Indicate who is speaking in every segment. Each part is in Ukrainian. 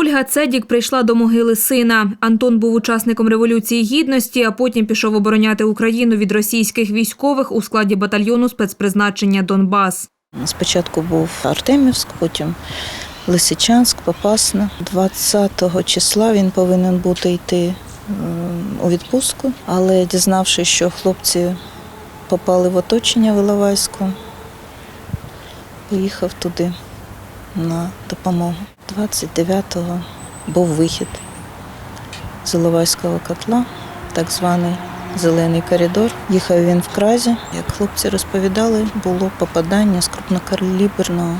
Speaker 1: Ольга Цедік прийшла до могили сина. Антон був учасником революції гідності, а потім пішов обороняти Україну від російських військових у складі батальйону спецпризначення Донбас.
Speaker 2: Спочатку був Артемівськ, потім Лисичанськ, Попасна. 20 числа він повинен бути йти у відпустку, але дізнавшись, що хлопці попали в оточення в Іловайську, поїхав туди на допомогу. 29-го був вихід з Іловайського котла, так званий зелений коридор. Їхав він в кразі. Як хлопці розповідали, було попадання з крупнокаліберного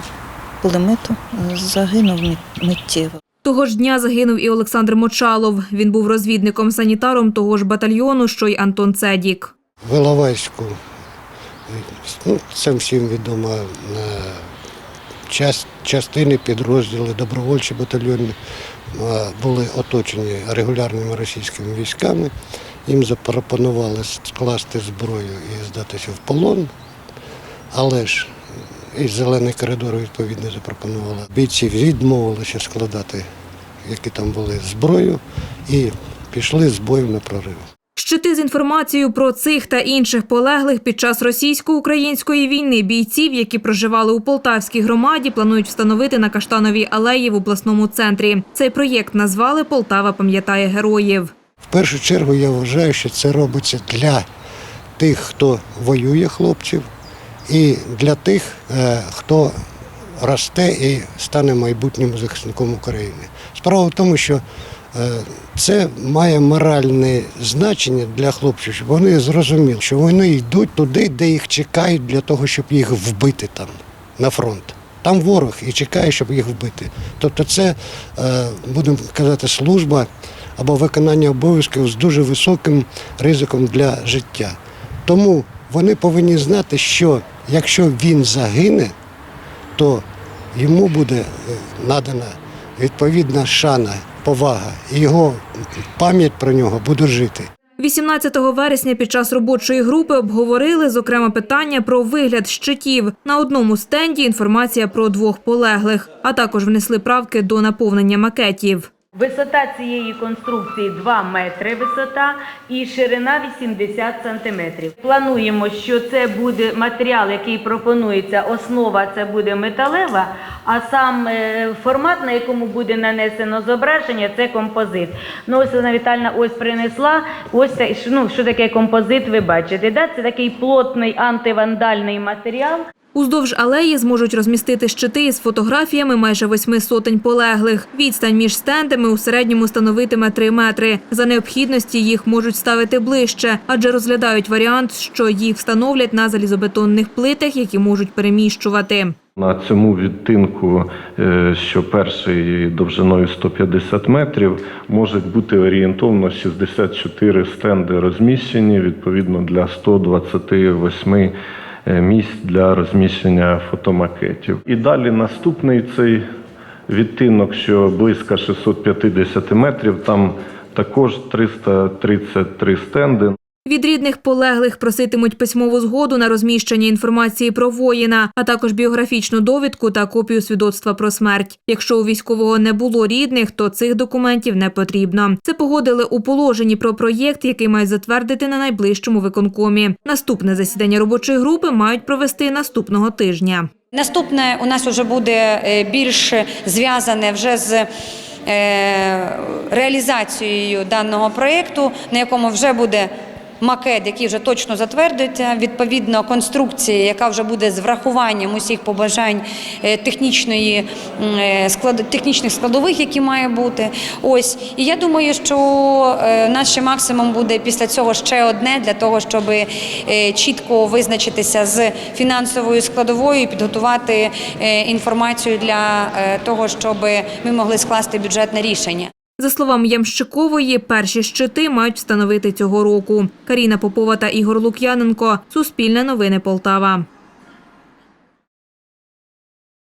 Speaker 2: кулемету. Загинув миттєво.
Speaker 1: Того ж дня загинув і Олександр Мочалов. Він був розвідником-санітаром того ж батальйону, що й Антон Цедік.
Speaker 3: в Іловайську. Ну, це всім відомо. Час- Частини, підрозділи, добровольчі батальйони були оточені регулярними російськими військами. Їм запропонували скласти зброю і здатися в полон. Але ж і зелений коридор відповідно запропонувала. Бійці відмовилися складати, які там були зброю, і пішли з бою на прорив.
Speaker 1: Щити з інформацією про цих та інших полеглих під час російсько-української війни бійців, які проживали у Полтавській громаді, планують встановити на Каштановій алеї в обласному центрі. Цей проєкт назвали Полтава пам'ятає героїв.
Speaker 3: В першу чергу я вважаю, що це робиться для тих, хто воює хлопців, і для тих, е, хто росте і стане майбутнім захисником України. Справа в тому, що це має моральне значення для хлопців, щоб вони зрозуміли, що вони йдуть туди, де їх чекають для того, щоб їх вбити там на фронт. Там ворог і чекає, щоб їх вбити. Тобто це, е, будемо казати, служба або виконання обов'язків з дуже високим ризиком для життя. Тому вони повинні знати, що якщо він загине, то йому буде е, надана відповідна шана, повага, і його пам'ять про нього буде жити.
Speaker 1: 18 вересня під час робочої групи обговорили, зокрема, питання про вигляд щитів. На одному стенді інформація про двох полеглих, а також внесли правки до наповнення макетів.
Speaker 4: Висота цієї конструкції 2 метри висота і ширина 80 сантиметрів. Плануємо, що це буде матеріал, який пропонується. Основа це буде металева, а сам е, формат, на якому буде нанесено зображення, це композит. Ну ось Олена Вітальна ось принесла. Ось ну, що таке композит, ви бачите. Да? Це такий плотний антивандальний матеріал.
Speaker 1: Уздовж алеї зможуть розмістити щити із фотографіями майже восьми сотень полеглих. Відстань між стендами у середньому становитиме 3 метри. За необхідності їх можуть ставити ближче, адже розглядають варіант, що їх встановлять на залізобетонних плитах, які можуть переміщувати.
Speaker 5: На цьому відтинку, е, що перший довжиною 150 метрів, можуть бути орієнтовно 64 стенди розміщені відповідно для 128 е, місць для розміщення фотомакетів. І далі наступний цей відтинок, що близько 650 метрів, там також 333 стенди.
Speaker 1: Від рідних полеглих проситимуть письмову згоду на розміщення інформації про воїна, а також біографічну довідку та копію свідоцтва про смерть. Якщо у військового не було рідних, то цих документів не потрібно. Це погодили у положенні про проєкт, який мають затвердити на найближчому виконкомі. Наступне засідання робочої групи мають провести наступного тижня.
Speaker 6: Наступне у нас вже буде е, більш зв'язане вже з е, реалізацією даного проєкту, на якому вже буде макет, який вже точно затвердиться, відповідно конструкція, яка вже буде з врахуванням усіх побажань е, технічної е, склад, технічних складових, які має бути. Ось і я думаю, що е, нас ще максимум буде після цього ще одне для того, щоб е, чітко визначитися з фінансовою складовою і підготувати е, інформацію для е, того, щоб ми могли скласти бюджетне рішення.
Speaker 1: За словами Ямщикової, перші щити мають встановити цього року. Каріна Попова та Ігор Лук'яненко. Суспільне новини Полтава.